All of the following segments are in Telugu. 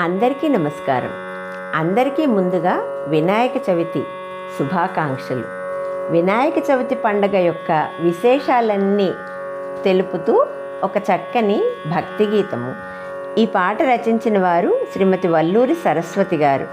అందరికీ నమస్కారం. అందరికీ ముందుగా వినాయక చవితి శుభాకాంక్షలు. వినాయక చవితి పండగ యొక్క విశేషాలన్నీ తెలుపుతూ ఒక చక్కని భక్తి గీతము ఈ పాట రచించిన వారు శ్రీమతి వల్లూరి సరస్వతి గారు.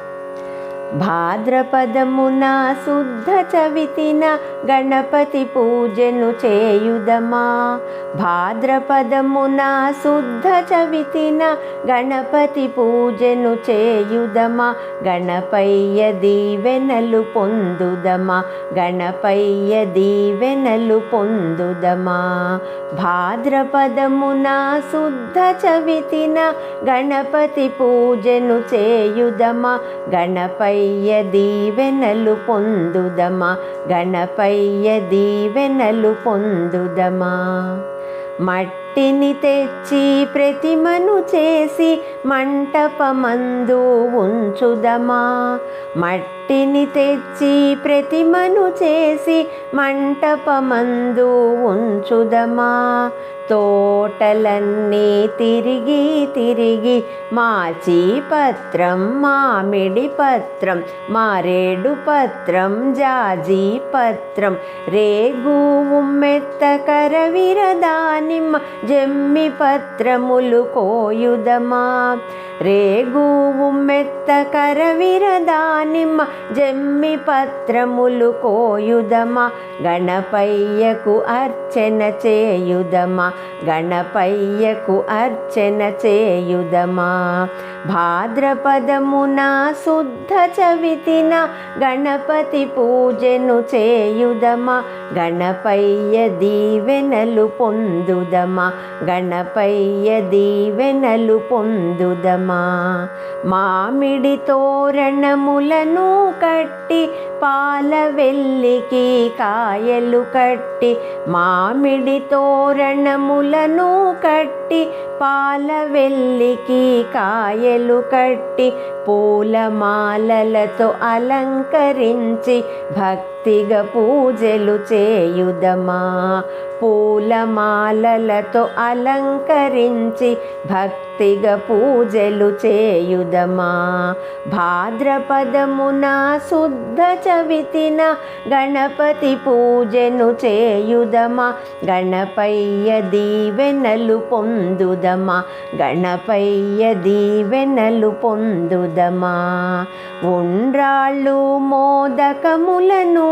భాద్రపదమున శుద్ధ చవితిన గణపతి పూజను చేయుదమా? భాద్రపదమున శుద్ధ చవితిన గణపతి పూజను చేయుదమా? గణపయ్య దీవెనలు పొందుదమా? గణపయ్య దీవెనలు పొందుదమా? భాద్రపదమున శుద్ధ చవితిన గణపతి పూజను చేయుదమా? గణపై గణపయ్య దీవెనలు పొందుదమా? గణపయ్య దీవెనలు పొందుదమా? మట్టిని తెచ్చి ప్రతిమను చేసి మంటపమందు ఉంచుదమా? మట్టిని తెచ్చి ప్రతిమను చేసి మంటపమందు ఉంచుదమా? తోటలన్నీ తిరిగి తిరిగి మాచి పత్రం మామిడి పత్రం మారేడు పత్రం జాజీ పత్రం రేగు ఉమ్మె కరవిర విరదానిమ్మ జమ్మి పత్రములు కోయుదమా. రేగు ఉమ్మెత్త కరవిర దానిమ్మ జమ్మి పత్రములు కోయుదమా. గణపయ్యకు అర్చన చేయుదమా. గణపయ్యకు అర్చన చేయుదమా. భాద్రపదమున శుద్ధ చవితిన గణపతి పూజను చేయుదమా. గణపయ్య దీవెనలు పొందుదమా? గణపయ్య దీవెనలు పొందుదమా? మామిడి తోరణములను కట్టి పాల వెల్లికి కాయలు కట్టి మామిడి తోరణములను కట్టి పాల వెల్లికి కాయలు కట్టి పూలమాలలతో అలంకరించి భక్తిగా పూజలు చే చేయుదమా? పూలమాలలతో అలంకరించి భక్తి భక్తిగా పూజలు చేయుదమా? భాద్రపదమున శుద్ధ చవితిన గణపతి పూజను చేయుదమా? గణపయ్య దీవెనలు పొందుదమా? గణపయ్య దీవెనలు పొందుదమా? ఉండ్రాళ్ళు మోదకములను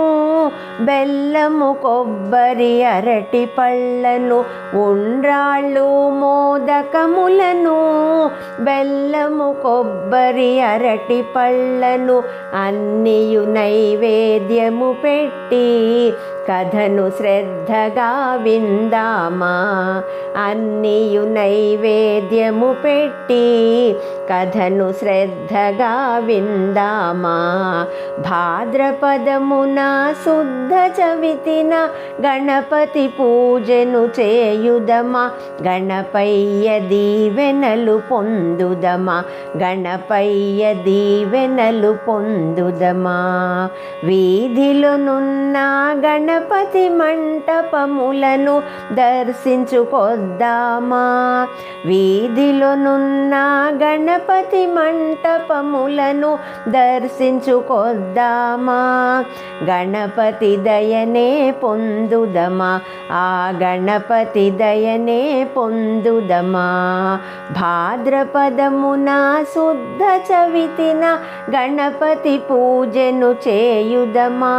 బెల్లము కొబ్బరి అరటి పళ్ళను ఉండ్రాళ్ళు మోదకములను బెల్లము కొబ్బరి అరటి పళ్ళను అన్నియు నైవేద్యము పెట్టి కథను శ్రద్ధగా విందామా? అన్నియు నైవేద్యము పెట్టి కథను శ్రద్ధగా విందామా. భాద్రపదమున శుద్ధ చవితిన గణపతి పూజను చేయుదమా. గణపయ్య దీవెనలు పొందుదమా. గణపయ్య దీవెనలు పొందుదమా. వీధిలోనున్న గణపతి మంటపములను దర్శించుకొద్దామా. వీధిలోనున్న గణపతి మంటపములను దర్శించుకొద్దామా? గణపతి దయనే పొందుదమా? ఆ గణపతి దయనే పొందుదమా? భాద్రపదమున శుద్ధ చవితిన గణపతి పూజను చేయుదమా?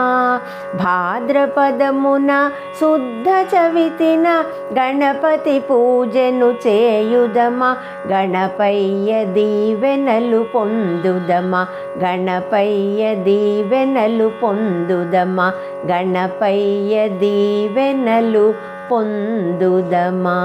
భాద్రపదమున శుద్ధ చవితిన గణపతి పూజను చేయుదమా? గణపయ్యది దీవెనలు పొందుదమా? గణపయ్య దీవెనలు పొందుదమా? గణపయ్య దీవెనలు పొందుదమా?